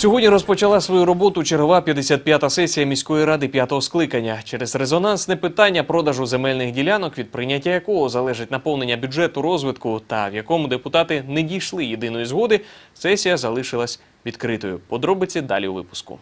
Сьогодні розпочала свою роботу чергова 55-та сесія міської ради п'ятого скликання. Через резонансне питання продажу земельних ділянок, від прийняття якого залежить наповнення бюджету розвитку, та в якому депутати не дійшли єдиної згоди, сесія залишилась відкритою. Подробиці далі у випуску.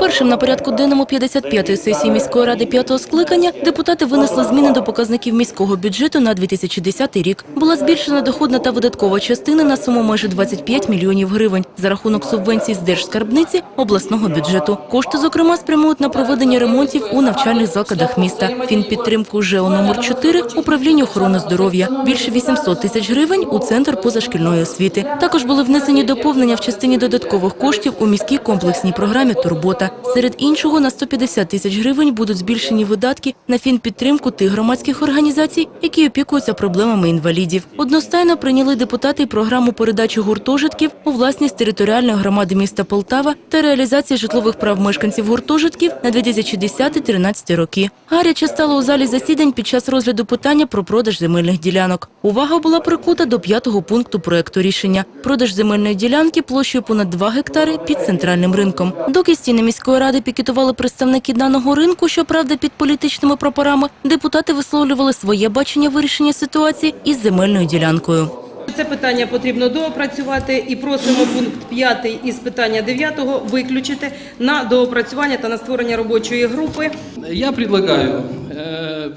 Першим на порядку денному 55-ї сесії міської ради п'ятого скликання депутати винесли зміни до показників міського бюджету на 2010 рік. Була збільшена доходна та видаткова частина на суму майже 25 мільйонів гривень за рахунок субвенцій з держскарбниці обласного бюджету. Кошти, зокрема, спрямують на проведення ремонтів у навчальних закладах міста. Фінпідтримку ЖЕО номер 4 управління охорони здоров'я. Більше 800 тисяч гривень у центр позашкільної освіти. Також були внесені доповнення в частині додаткових коштів у міській комплексній програмі Турбота. Серед іншого на 150 тисяч гривень будуть збільшені видатки на фінпідтримку тих громадських організацій, які опікуються проблемами інвалідів. Одностайно прийняли депутати програму передачі гуртожитків у власність територіальної громади міста Полтава та реалізації житлових прав мешканців гуртожитків на 2010-2013 роки. Гаряче стало у залі засідань під час розгляду питання про продаж земельних ділянок. Увага була прикута до п'ятого пункту проекту рішення – продаж земельної ділянки площею понад 2 гектари під центральним ринком. Доки стіни міської ради пікетували представники даного ринку, щоправда, під політичними прапорами, депутати висловлювали своє бачення вирішення ситуації із земельною ділянкою. Це питання потрібно доопрацювати і просимо пункт 5 із питання 9 виключити на доопрацювання та на створення робочої групи. Я предлагаю э,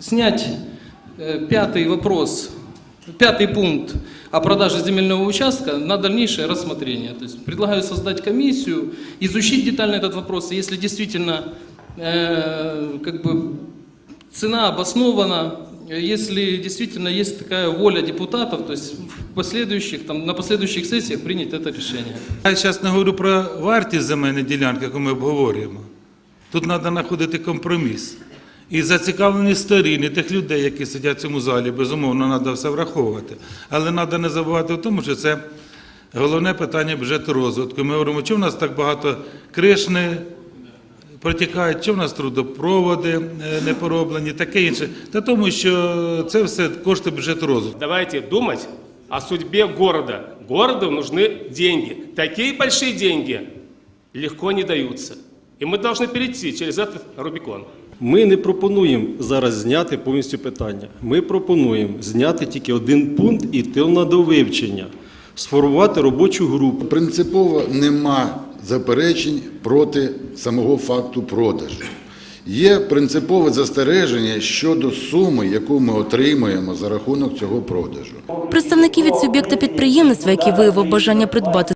снять э, пятый вопрос, пятый пункт о продаже земельного участка на дальнейшее рассмотрение. То есть предлагаю создать комиссию, изучить детально этот вопрос. И Если действительно э, как бы цена обоснована, если действительно есть такая воля депутатов, то есть в последующих, там, на последующих сессиях принять это решение. Я зараз не говорю про вартість земельної ділянки, яку ми обговорюємо. Тут треба знаходити компроміс. І зацікавлені сторін, і тих людей, які сидять в цьому залі, безумовно, треба все враховувати. Але треба не забувати в тому, що це головне питання бюджету розвитку. Ми говоримо, що в нас так багато криш не протікають, що в нас трудопроводи е, не пороблені, таке інше. Та тому, що це все кошти бюджету розвитку. Давайте думать о судьбе города. Городу нужны деньги. Такие большие деньги легко не даются. И мы должны перейти через этот Рубикон. Ми не пропонуємо зараз зняти повністю питання. Ми пропонуємо зняти тільки один пункт і йти на довивчення, сформувати робочу групу. Принципово нема заперечень проти самого факту продажу. Є принципове застереження щодо суми, яку ми отримуємо за рахунок цього продажу. Представники від суб'єкта підприємництва, який виявив бажання придбати